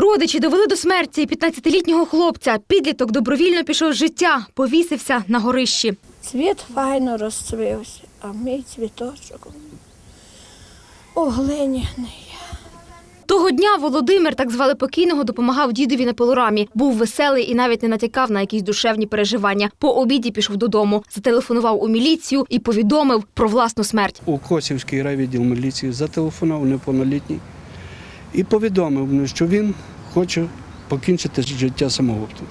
Родичі довели до смерті 15-літнього хлопця. Підліток добровільно пішов з життя, повісився на горищі. Цвіт файно розцвівся, а мій цвіточок оглиняний. Того дня Володимир, так звали покійного, допомагав дідові на пилорамі. Був веселий і навіть не натякав на якісь душевні переживання. По обіді пішов додому, зателефонував у міліцію і повідомив про власну смерть. у Косівський райвідділ міліції зателефонував неповнолітній і повідомив, мені, що він хоче покінчити життя самогубством.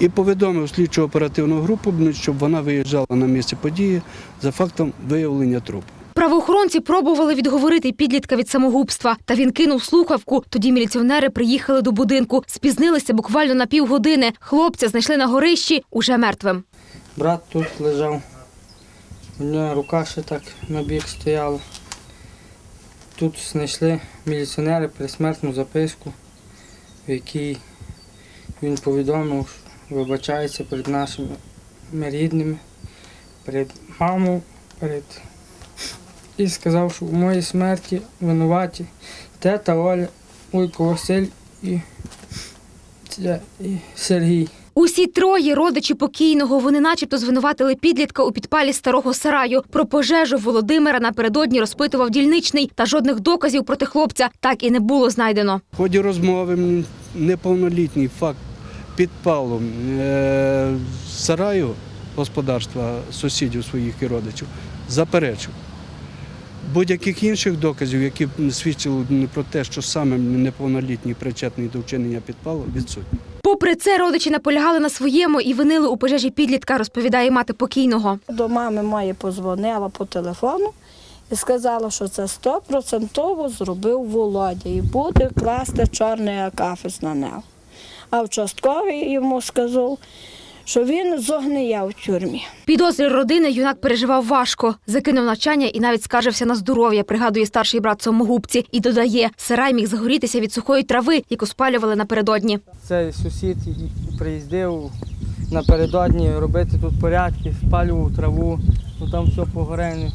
І повідомив слідчу оперативну групу, мені, щоб вона виїжджала на місце події за фактом виявлення трупу. Правоохоронці пробували відговорити підлітка від самогубства, та він кинув слухавку. Тоді міліціонери приїхали до будинку, спізнилися буквально на півгодини. Хлопця знайшли на горищі уже мертвим. Брат тут лежав, у нього рука ще так на бік стояла. Тут знайшли міліціонери пересмертну записку, в якій він повідомив, що вибачається перед нашими рідними, перед мамою, перед... і сказав, що в моїй смерті винуваті тета Оля, Уйко Василь і, і Сергій. Усі троє родичі покійного. Вони, начебто, звинуватили підлітка у підпалі старого сараю. Про пожежу Володимира напередодні розпитував дільничний, та жодних доказів проти хлопця так і не було знайдено. В ході розмови неповнолітній факт підпалу е, сараю господарства сусідів своїх і родичів заперечив. Будь-яких інших доказів, які свідчили про те, що саме неповнолітній причетний до вчинення підпалу, відсутні. Попри це, родичі наполягали на своєму і винили у пожежі підлітка, розповідає мати покійного. До мами моєї позвонила по телефону і сказала, що це стопроцентово зробив Володя і буде класти чорний акафіс на нього. А вчастковий йому сказав, що він зогниє в тюрмі. Підозрі родини юнак переживав важко, закинув навчання і навіть скаржився на здоров'я, пригадує старший брат самогубці. І додає, сарай міг загорітися від сухої трави, яку спалювали напередодні. Цей сусід приїздив напередодні робити тут порядки, спалював траву, ну там все погорені,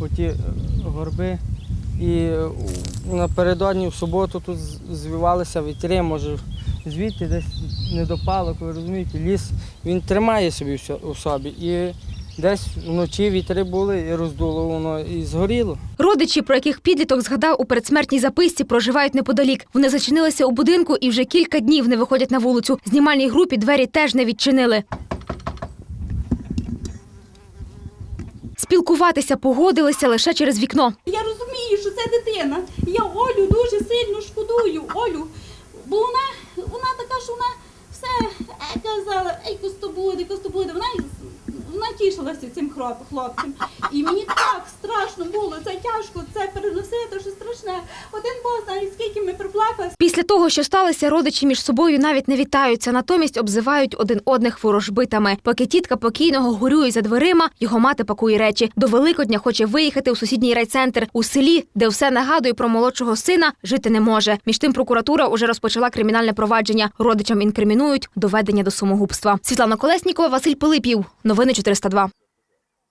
оті е, горби. І е, напередодні в суботу тут звівалися вітри, може звідти десь недопалок, ви розумієте, ліс він тримає собі у собі. І десь вночі вітри були і роздуло воно і згоріло. Родичі, про яких підліток згадав у передсмертній записці, проживають неподалік. Вони зачинилися у будинку і вже кілька днів не виходять на вулицю. Знімальній групі двері теж не відчинили. Спілкуватися погодилися лише через вікно. Я розумію, що це дитина. Я Олю дуже сильно шкодую. Олю, бо вона, вона така, що вона все е, казала, ей, косто буде, косто буде. Вона, вона тішилася цим хлопцем. І мені так страшно було, це тяжко, це переносити, що страшне. Один Бог знає, скільки ми приплакали. Після того, що сталося, родичі між собою навіть не вітаються, натомість обзивають один одних ворожбитами. Поки тітка покійного горює за дверима, його мати пакує речі. До Великодня хоче виїхати у сусідній райцентр у селі, де все нагадує про молодшого сина, жити не може. Між тим прокуратура уже розпочала кримінальне провадження. Родичам інкримінують доведення до самогубства. Світлана Колеснікова, Василь Пилипів. Новини 402. 2.